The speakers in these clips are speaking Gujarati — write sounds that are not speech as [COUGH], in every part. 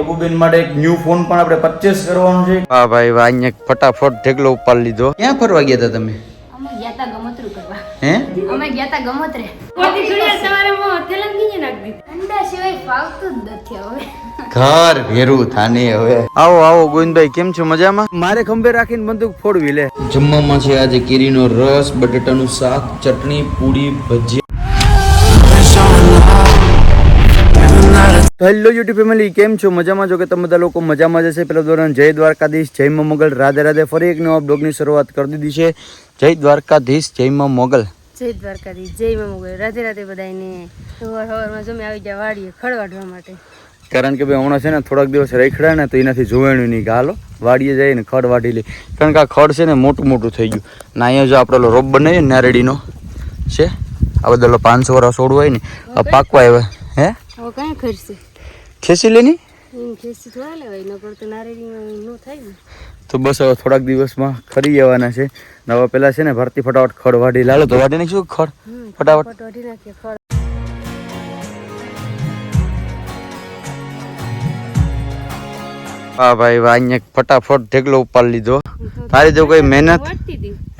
કબુબેન માટે એક ન્યુ ફોન પણ આપણે પરચેસ કરવાનો છે. હા ભાઈ વાહ અહીંયા ફટાફટ ઢેકલો ઉપાડી લીધો. ક્યાં ફરવા ગયા હતા તમે? અમે ગયા તા ગમતરું કરવા. હે? અમે ગયા તા ગમતરે મોટી ગુડિયા તમારે મોં થેલામાં ગીંજી નાખી દીધી. ઠંડા સિવાય ફાવતું જ નથી હવે. ઘર ભેરું થાને હવે. આવો આવો ગોવિંદભાઈ કેમ છો? મજામાં? મારે ખંભે રાખીને બંદૂક ફોડવી લે. જમવામાં છે આજે કેરીનો રસ બટેટાનું શાક ચટણી પૂરી ભજીયા. તો હેલો યુટ્યુબ ફેમિલી કેમ છો? મજામાં જો કે તમે બધા લોકો? મજામાં જશે પેલા ધોરણ જય દ્વારકાધીશ જય મોગલ. રાધે રાધે ફરી એક નવા બ્લોગની શરૂઆત કરી દીધી છે. જય દ્વારકાધીશ જય મોગલ. જય દ્વારકાધીશ જય મમુગલ રાધે રાધે બધાને સવાર સવારમાં જમે આવી ગયા વાડીએ ખડવાડવા માટે. કારણ કે ભાઈ હમણાં છે ને થોડાક દિવસ રેખડા ને તો એનાથી જોવાણું નહીં કે હાલો વાડીએ જઈએ ને ખડ વાટી લઈ કારણ કે આ ખડ છે ને મોટું મોટું થઈ ગયું. ને અહીંયા જો આપણે રોપ બનાવીએ ને નારેડીનો છે? આ બધા પાંચસો વાળા છોડવા હોય ને. આ પાકવા આવ્યા. હે? હવે કાંઈ ખર્ચશે ખેંચી લેની તો થાય તો બસ હવે થોડાક દિવસમાં ખરી જવાના છે. નવા પેલા છે ને ભરતી ફટાફટ ખડ વાઢી. લાલો તો વાઢી નાખીશું ખડ? ફટાફટ. હા ભાઈ વાહ અહીંયા ફટાફટ ઢેકલો ઉપાડી લીધો. તારી તો કોઈ મહેનત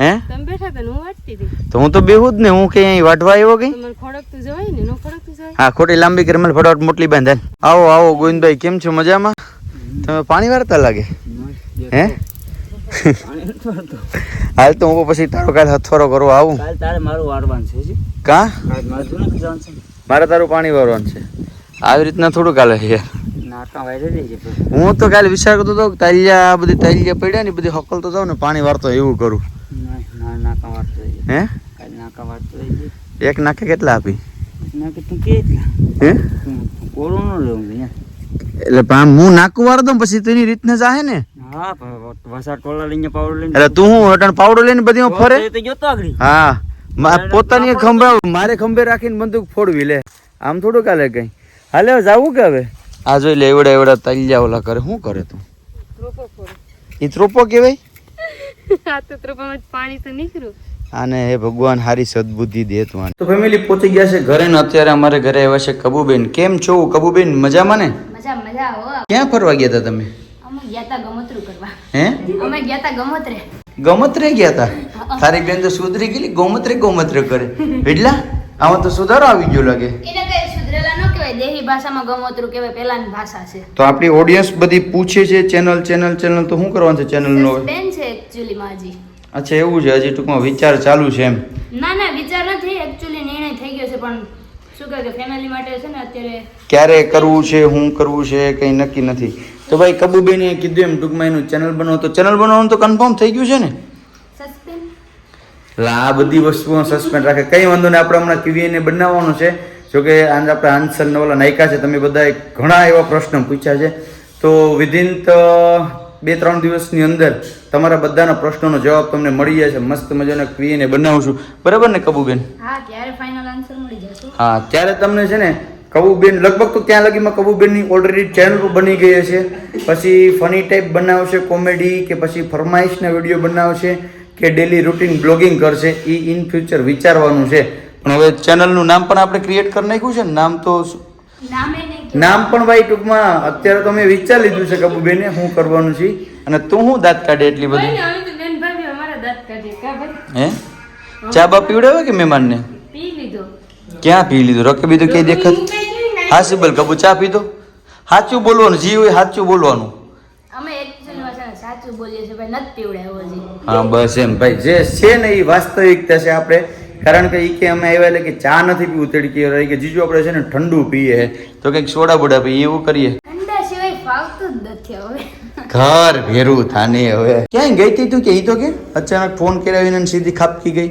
હે તમે બેઠા હતા હું વાટતી હતી. તો હું તો બેહુદ જ ને હું કે અહીં વાટવા આવ્યો તમારે ખડકતું જવાય ને નો ખડકતું જવાય? હા ખોટી લાંબી કરી મને ફટાફટ મોટલી બાંધે આવો આવો ગોવિંદભાઈ કેમ છો? મજામાં? તમે પાણી વાળતા લાગે? હે? હાલ તો હું પછી તારો કાલે હથવારો કરવા આવું. કાલ તારે મારું વારવાનું છે કા? મારે તારું પાણી વાળવાનું છે. આવી રીતના થોડું કાલે છે હું તો કાલે વિચાર કરતો હતો તાલિયા બધી તાલિયા પડ્યા ને બધી હકલતો જાઉં ને પાણી વાળતો એવું કરું. હે? નાકા એક નાખે કેટલા આપી? એટલા? પણ હું નાકું વાળ દઉં પછી તેની રીતને જાહે ને? હા પણ લઈને એટલે તું હું અટાણ પાવડો લઈને બધી ફરે? હા. પોતાની ખંભા મારે ખંભે રાખીને બંદૂક ફોડવી લે. આમ થોડું કાલે કઈ. હાલે જાવું કે હવે? આ જોઈ લે એવડા એવડા તલ્યા ઓલા કરે. શું કરે તું? એ ત્રોપો કેવાય [LAUGHS] આ તો ત્રોપામાં પાણી તો નીકળ્યું. આને હે ભગવાન હારી સદબુદ્ધિ દે તું તો ફેમિલી પહોંચી ગયા છે ઘરે ને અત્યારે અમારે ઘરે આવ્યા છે કબુબેન. કેમ છો કબુબેન? મજામાં ને? મજા મજા હો. ક્યાં ફરવા ગયા હતા તમે? અમે ગયા તા ગમતરું કરવા. હે? અમે ગયા તા ગમતરે. ગોમત્રે ગયા હતા તારી બેન તો સુધરી ગયેલી ગોમત્રે ગોમત્રે કરે. એટલા? આમાં તો સુધારો આવી ગયો લાગે એને કઈ સુધરેલા ન કહેવાય દેહી ભાષામાં ગમોતરું કહેવાય પહેલાની ભાષા છે. તો આપણી ઓડિયન્સ બધી પૂછે છે ચેનલ ચેનલ ચેનલ તો શું કરવાનું છે ચેનલનો બેન છે એકચ્યુઅલી માજી. અચ્છા એવું છે હજી ટૂંકમાં વિચાર ચાલુ છે એમ. ના ના વિચાર નથી એકચ્યુઅલી નિર્ણય થઈ ગયો છે પણ શું કહે ફેમિલી માટે છે ને અત્યારે ક્યારે કરવું છે શું કરવું છે કંઈ નક્કી નથી. તો ભાઈ કબુબેને કીધું એમ ટૂંકમાં એનું ચેનલ બનાવો. તો ચેનલ બનાવવાનું તો કન્ફર્મ થઈ ગયું છે ને? આ બધી વસ્તુઓ સસ્પેન્ડ રાખે. કઈ વાંધો નહીં આપણે હમણાં કીવીને બનાવવાનું છે. જોકે આજ આપણે આન્સર નવલા ઓલા નાખ્યા છે તમે બધાએ ઘણા એવા પ્રશ્ન પૂછ્યા છે. તો વિધિન બે ત્રણ દિવસની અંદર તમારા બધાના પ્રશ્નોનો જવાબ તમને મળી જશે મસ્ત મજાના ક્વીને બનાવશું બરાબર ને કબુબેન? હા ત્યારે ફાઇનલ આન્સર મળી જશે. હા ત્યારે તમને છે ને કબુબેન લગભગ તો ત્યાં લગીમાં કબુબેનની ઓલરેડી ચેનલ બની ગઈ છે પછી ફની ટાઈપ બનાવશે કોમેડી કે પછી ફરમાઈશના વીડિયો બનાવશે કે ડેલી રૂટીન બ્લોગિંગ કરશે. એ ઇન ફ્યુચર વિચારવાનું છે. પણ હવે ચેનલનું નામ પણ આપણે ક્રિએટ કરી નાખ્યું છે ને નામ તો નામે નહીં નામ પણ ભાઈ ટૂંકમાં અત્યારે તો મેં વિચાર લીધું છે કબુબેને શું કરવાનું છે. અને તું શું દાંત કાઢે એટલી બધી? ને અમે તો બેન ભાભી અમારા દાંત કાઢીએ કા ભાઈ? હે? ચા બા પીવડાવે કે મહેમાનને? પી લીધો. ક્યાં પી લીધું? રકબી તો કઈ દેખત? હા સિબલ કબુ ચા પીધો સાચું બોલવાનું જી હોય સાચું બોલવાનું હા બસ એમ ભાઈ જે છે ને એ વાસ્તવિકતા છે આપણે. કારણ કે એ કે અમે આવ્યા એટલે કે ચા નથી પીવું તડકી. કે જીજુ આપણે છે ને ઠંડુ પીએ. તો કંઈક સોડા બોડા પીએ એવું કરીએ. ઘર ભેરું થાને હવે. ક્યાંય ગઈ તી તું કે એ તો કે? અચાનક ફોન કરાવીને ને સીધી ખાપકી ગઈ.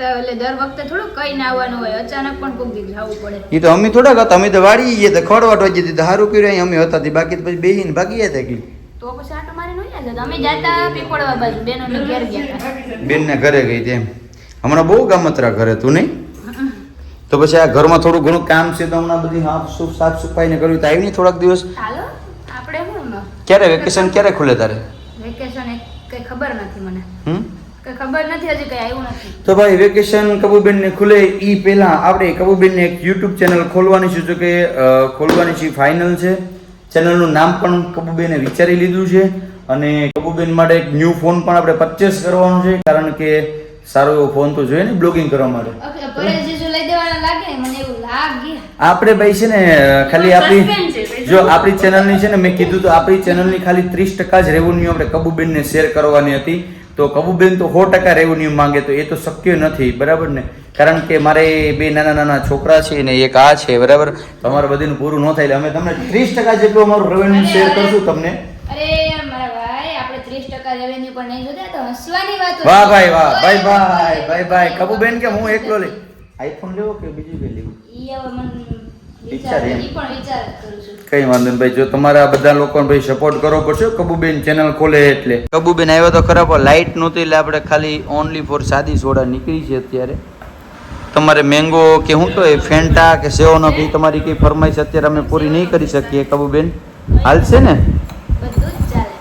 તો દર વખતે થોડું કઈ ના આવવાનું હોય અચાનક પણ કોક દી જવું પડે. ઈ તો અમે થોડાક હતા અમે તો વાળી ગયા હતા ખડવાટ વાજી દીધા સારું કર્યું અમે હતા બાકી તો પછી બેહીને ભાગી ગયા હતા એકલી. તો પછી આટો મારી નો અમે જાતા પીપળવા બાજુ બેનો ઘેર ગયા હતા. બેનને ઘરે ગઈ તેમ હમણાં બહુ ગામતરા ઘરે તું નહીં? તો પછી આ ઘરમાં થોડું ઘણું કામ છે તો હમણાં બધી હાફ સુફ સાફ સફાઈ ને કર્યું તો આવી નહીં થોડાક દિવસ? આપણે ક્યારે વેકેશન ક્યારે ખુલે તારે? વેકેશન કઈ ખબર નથી મને. હમ? ખબર નથી હજી કઈ આવ્યું નથી. તો ભાઈ વેકેશન કબૂબેન ને ખુલે ઈ પહેલા. આપણે કબૂબેન ને એક યુટ્યુબ ચેનલ ખોલવાની છે જો કે ખોલવાની છે ફાઇનલ છે. ચેનલનું નામ પણ કબુબેને વિચારી લીધું છે. અને કબુબેન માટે એક ન્યૂ ફોન પણ આપણે પરચેસ કરવાનો છે કારણ કે સારો એવો ફોન તો જોઈએ ને બ્લોગિંગ કરવા માટે. આપણે ભાઈ છે ને ખાલી આપણી. જો આપણી ચેનલની છે ને મેં કીધું તો આપણી ચેનલની ખાલી ત્રીસ ટકા જ રેવન્યુ આપણે કબુબેનને શેર કરવાની હતી. તો કબુબેન તો સો ટકા રેવન્યુ માંગે તો એ તો શક્ય નથી બરાબર ને? કારણ કે મારે બે નાના નાના છોકરા છે ને એક આ છે બરાબર? તમારે બધીનું પૂરું ન થાય એટલે અમે તમને ત્રીસ ટકા જેટલું અમારું રેવન્યુ શેર કરશું તમને અરે મારા ભાઈ આપણે ત્રીસ ટકા રેવન્યુ પણ નહીં જોતા તો હસવાની વાત વાહ ભાઈ વાહ. ભાઈ ભાઈ ભાઈ ભાઈ કબુબેન કે હું એકલો લઈ આઈફોન લેવો કે બીજું કઈ લેવું? ઈ હવે મને વિચાર વિચાર ઈ પણ વિચાર કરું છું. કઈ વાંધો નહીં ભાઈ જો તમારા બધા લોકોને ભાઈ સપોર્ટ કરવો પડશે કબુબેન ચેનલ ખોલે એટલે. કબુબેન આવ્યો તો ખરા પણ લાઇટ નહોતી એટલે આપણે ખાલી ઓનલી ફોર સાદી સોડા નીકળી છે અત્યારે. તમારે મેંગો કે હું તો એ ફેન્ટા કે સેવનો બી તમારી કઈ ફરમાઈશ અત્યારે અમે પૂરી નહીં કરી શકીએ કબુબેન? હાલશે ને બધું જ ચાલે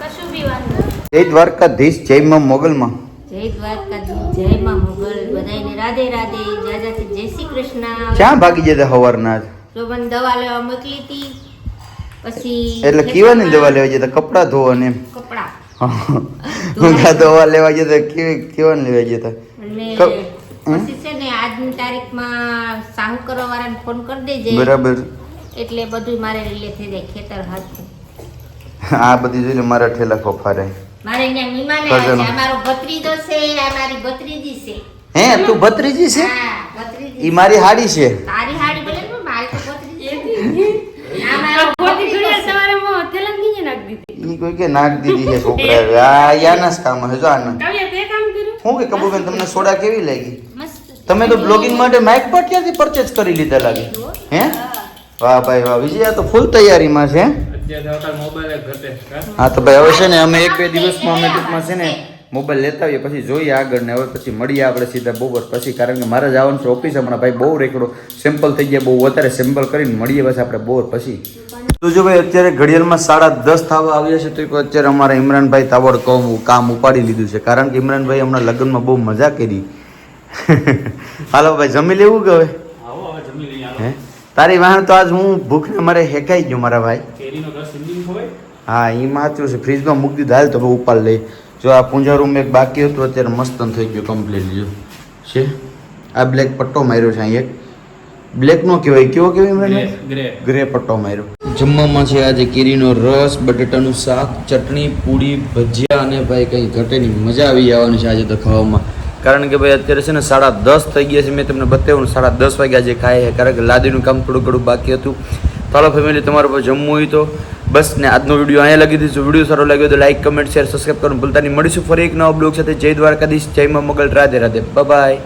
કશું બી વાંધો નહીં. જય દ્વારકાધીશ જય માં મોગલમાં. જય દ્વારકાધીશ જય માં મોગલ. બધાને રાધે રાધે. જાજાથી જય શ્રી કૃષ્ણ. ક્યાં ભાગી જતા સવારના જ દવા લેવા મોકલી હતી. પછી એટલે કેવાની દવા લેવા જતા? કપડા ધોવાને એમ? કપડા. દવા લેવા જતા કેવી કેવાની લેવા જતા? પછી છે ને આજની તારીખમાં સાહુકરો વાળાને ફોન કરી દેજે. બરાબર. એટલે બધું મારે રિલે થઈ જાય ખેતર હાથ. આ બધી જોઈને મારા ઠેલા રહે મારે અહીંયા આવ્યા છે. અમારો ભત્રીજો છે આ મારી ભત્રીજી છે. હે તું ભત્રીજી છે? હા ભત્રીજી. ઈ મારી હાડી છે. તારી હાડી બોલે ને મારી તો ભત્રીજી આ મારો ભત્રીજો. સવારે મોં થેલામાં ગીંજે દીધી. ઈ કોઈ કે નાખ દીધી છે છોકરા. આ યાના જ કામ હે જો આના કાવ્યા તે કામ કર્યું? હું કે કબુબેન તમને સોડા કેવી લાગી? મસ્ત તમે તો બ્લોગિંગ માટે માઇક પર ક્યાંથી પરચેસ કરી લીધા લાગે? હે? વાહ ભાઈ વાહ. વિજય આ તો ફૂલ તૈયારીમાં છે હા? તો ભાઈ હવે છે ને અમે એક બે દિવસમાં અમે ટૂંકમાં છે ને મોબાઈલ લેતા આવીએ પછી જોઈએ આગળ ને હવે પછી મળીએ આપણે સીધા બપોર. પછી કારણ કે મારે જવાનું છે ઓફિસ હમણાં ભાઈ બહુ રેકડો સેમ્પલ થઈ ગયા બહુ વધારે સેમ્પલ કરીને મળીએ પછી આપણે બપોર પછી. તો જો ભાઈ અત્યારે ઘડિયાળમાં સાડા દસ થવા આવ્યા છે તો અત્યારે અમારા ઇમરાનભાઈ તાવડ કહું કામ ઉપાડી લીધું છે. કારણ કે ઇમરાનભાઈ હમણાં લગ્નમાં બહુ મજા કરી. હાલો ભાઈ જમી લેવું કે હવે? હે? તારી વાહન તો આજ હું ભૂખને મારે હેકાઈ ગયો મારા ભાઈ. હા એ માથું છે. ફ્રીજમાં મૂકી દીધું. હાલ તો હવે ઉપાડ લઈ. જો આ પૂંજા રૂમ એક બાકી હતું અત્યારે મસ્ત થઈ ગયું કમ્પ્લીટ જો. છે? આ બ્લેક પટ્ટો માર્યો છે અહીં એક. બ્લેક નો કહેવાય. કેવો કહેવાય ગ્રે ગ્રે પટ્ટો માર્યો. જમવામાં છે આજે કેરીનો રસ બટેટાનું શાક ચટણી પૂરી ભજીયા અને ભાઈ કંઈ ઘટે નહીં. મજા આવી જવાની છે આજે તો ખાવામાં. કારણ કે ભાઈ અત્યારે છે ને સાડા દસ થઈ ગયા છે. મેં તમને બતાવ્યું સાડા દસ વાગ્યા આજે ખાય કારણ કે લાદીનું કામ થોડું ઘણું બાકી હતું. ચાલો ફેમિલી તમારે પર જમવું હોય તો બસ, ને આજનો વીડિયો અહીંયા લગી દીધું વીડિયો સારો લાગ્યો તો લાઇક કમેન્ટ શેર સબસ્ક્રાઈબ કરવાનું ભૂલતા નહીં. મળીશું ફરી એક નવા બ્લોગ સાથે. જય દ્વારકાધીશ. જય મા મગલ. રાધે રાધે. બાય